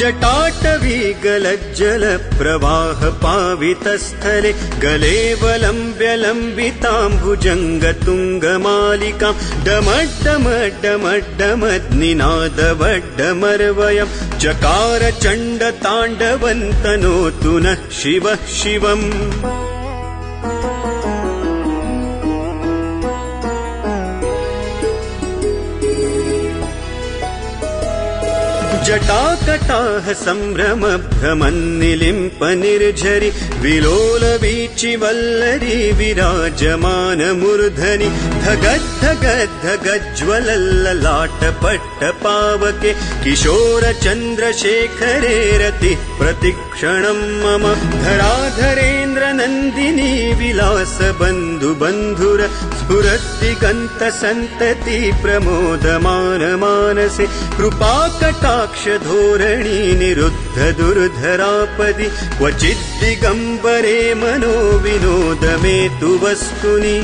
जटाटवी गलज्जलप्रवाह पावितस्थले गलेवलम्ब्य लम्बिताम्बुजङ्गतुङ्गमालिकां डमड्डमड्डमड्डमद्निनादवड्डमर्वयं चकार चण्डताण्डवन्तनोतु नः शिवः शिवम् जटाकटाः सम्भ्रम भ्रमन्निलिम्प निर्झरि विलोलवीचि वल्लरी विराजमानमूर्धनि धगद्धगद्धगज्ज्वलल्ललाटपट्ट पावके किशोरचन्द्रशेखरे रतिः प्रतिक्षणम् मम धराधरेन्द्र नन्दिनी विलास बन्धु बन्धुर स्फुरद्दिगन्त सन्तति प्रमोदमान मानसे कृपाकटाक्ष धोरणी निरुद्ध दुर्धरापदि क्वचिद्दिगम्बरे मनो विनोद मे तु वस्तुनि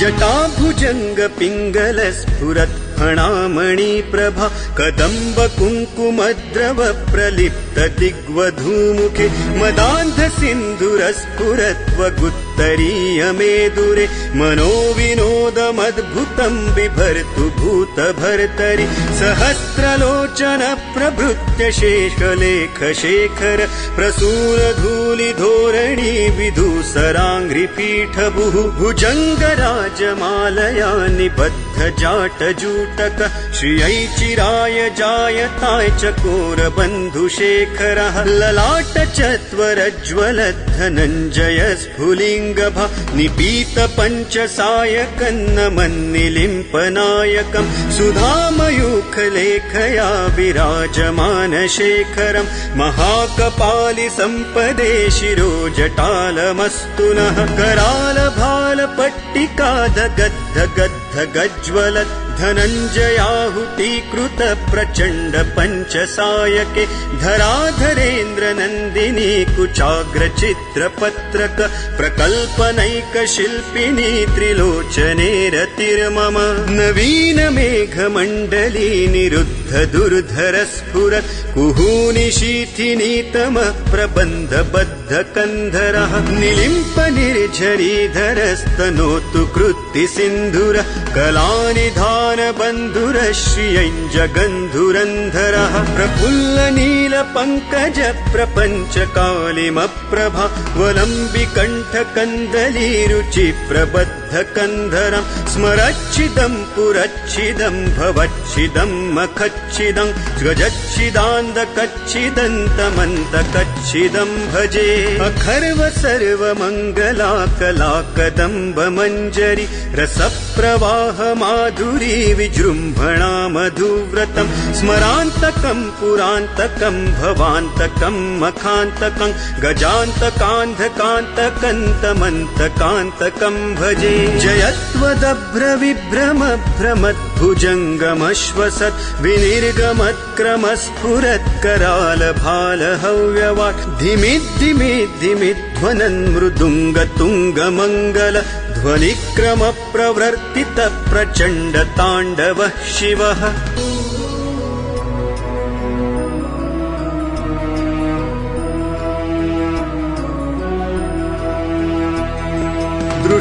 जटाभुजङ्ग पिङ्गल स्फुरत् फणामणि प्रभा कदम्ब कुङ्कुमद्रव प्रलिप्त दिग्वधूमुखे मदान्ध सिन्धुरस्फुरत्वगुत्तरीय मेदुरे मनो विनोदमद्भुतम् बिभर्तु भूत भर्तरि सहस्रलोचन प्रभृत्य शेषलेख शेखर प्रसूर धूलि धोरणी विधूसराङ्घ्रिपीठभुः भुजङ्गराजमालया निबद्ध जाटजूटक श्रियै चिराय जायताय चकोर बन्धुशेखरः ललाट चत्वरज्वल धनञ्जय स्फुलिङ्गभा निपीत पञ्चसायकन्नमन्निलिम्पनायकम् सुधामयूखलेखया विराजमानशेखरम् महाकपालि सम्पदे शिरो जटालमस्तु नः करालभालपट्टिकाद गज्ज्वल धनञ्जयाहुतीकृत प्रचण्ड पञ्चसायके धराधरेन्द्र नन्दिनी कुचाग्रचित्रपत्रक प्रकल्पनैकशिल्पिनी त्रिलोचने रतिर्मम नवीन मेघमण्डली निरुद्ध दुर्धर स्फुरत् कुहूनि शीथिनीतम प्रबन्ध बद्ध कन्धरः निलिम्प निर्झरीधरस्तनोतु कृत्ति सिन्धुर कलानिधान बन्धुर श्रियञ्जगन्धुरन्धरः प्रफुल्ल नील पङ्कज प्रपञ्च कालिमप्रभा वलम्बिकण्ठ कन्दली रुचि प्रबद्ध कन्धरम् स्मरच्छिदम् पुरच्छिदम् भवच्छिदम् कच्छिदन्तमन्त कच्छिदम् भजे अखर्व सर्वमङ्गला कला कदम्ब मञ्जरि रसप्रवाह माधुरी विजृम्भणा मधुव्रतम् स्मरान्तकम् पुरान्तकम् भवान्तकम् मखान्तकम् गजान्तकान्धकान्तकन्तमन्तकान्तकम् भजे जयत्वदभ्र विभ्रम भ्रमद्भुजङ्गमश्वसत् विनिर्गमत्क्रमस्फुरत् कराल भाल हव्यवाट् धिमिद्धिमि धिमिध्वनन् मृदुङ्ग तुङ्ग मङ्गल ध्वनिक्रम प्रचण्ड शिवः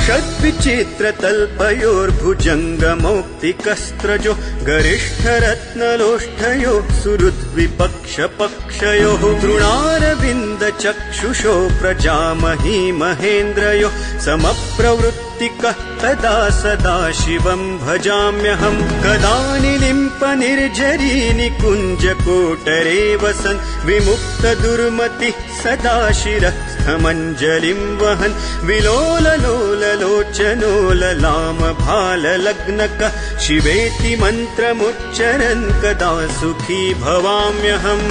दृषद्विचित्रतल्पयोर्भुजङ्गमौक्तिकस्त्रजो गरिष्ठरत्नलोष्ठयो सुहृद्विपक्षपक्षयोः तृणारविन्दचक्षुषो प्रजामही महेन्द्रयो समप्रवृत्तिकः तदा सदा शिवम् भजाम्यहम् कदा निलिम्प निर्झरी निकुञ्ज कोटरे वसन् विमुक्त दुर्मतिः सदा शिरः तीर्थमञ्जलिं वहन् विलोललोललोचनोललामभाललग्नकः शिवेति मन्त्रमुच्चरन् कदा सुखी भवाम्यहम्